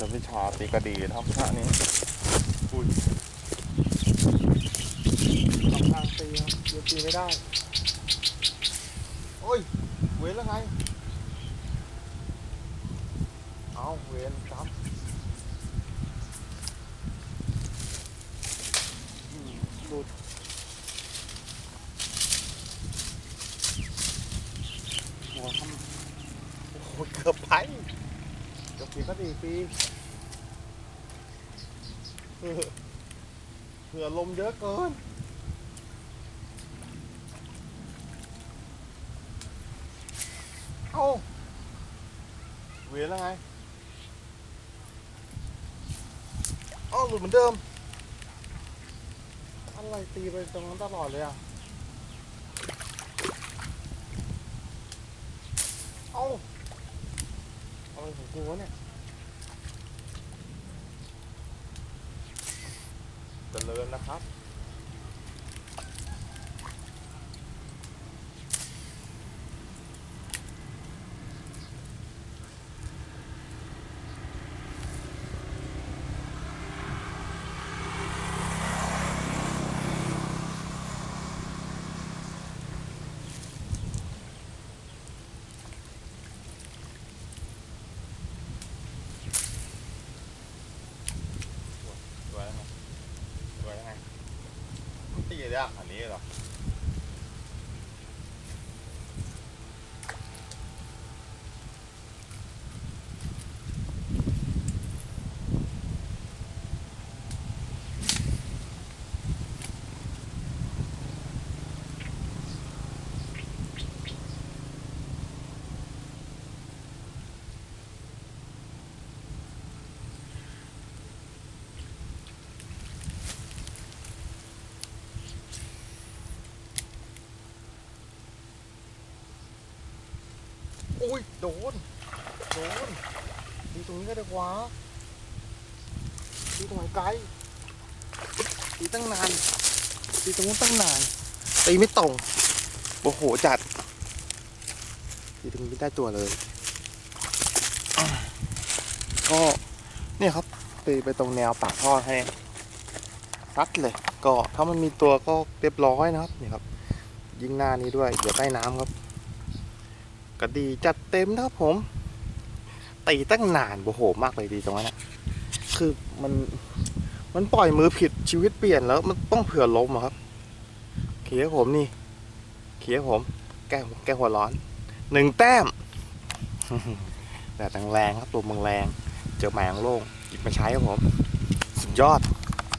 จะวิชาตีกระดีนะครับท่านี้อุ้ยสองทางตีครับเดี๋ยวตีไม่ได้ โอ้ย เว้นแล้วไง เอาเว้นครับหลุดหัวทำโอ้โหเกือบไป เกือบปีก็ดีปีเออเผื่อลมเยอะเกินเอาเวียนแล้วไงเอ้าหลุดเหมือนเดิม อะไรตีไปตรงนั้นตลอดเลยอะ เอ้าอะไร ของกูวะเนี่ยเจริญนะครับ สวยไหมสวยไง ตียาก อุ้ย โดน โดนตีตรงนี้ก็ได้กว่าตีตรงไหนไกลตีตั้งนานตีตรงนู้นตั้งนานตีไม่ตรงโอ้โหจัดตีตรงนี้ได้ตัวเลยก็เนี่ยครับตีไปตรงแนวปากท่อให้ซัดเลยก็ถ้ามันมีตัวก็เรียบร้อยนะครับนี่ครับ ยิงหน้านี้ด้วยเดี๋ยวใต้น้ำครับ ก็ดีจัดเต็มนะครับผมตีตั้งนานโอ้โหมากเลยดีตรงนั้นนะคือมันมันปล่อยมือผิดชีวิตเปลี่ยนแล้ว มันต้องเผื่อล้มอะครับ เขียผมนี่ เขียผม แก้แก้หัวร้อนหนึ่งแต้มแต่แรงครับลมแรง เจอแมงโล่งหยิบมาใช้ครับผม สุดยอด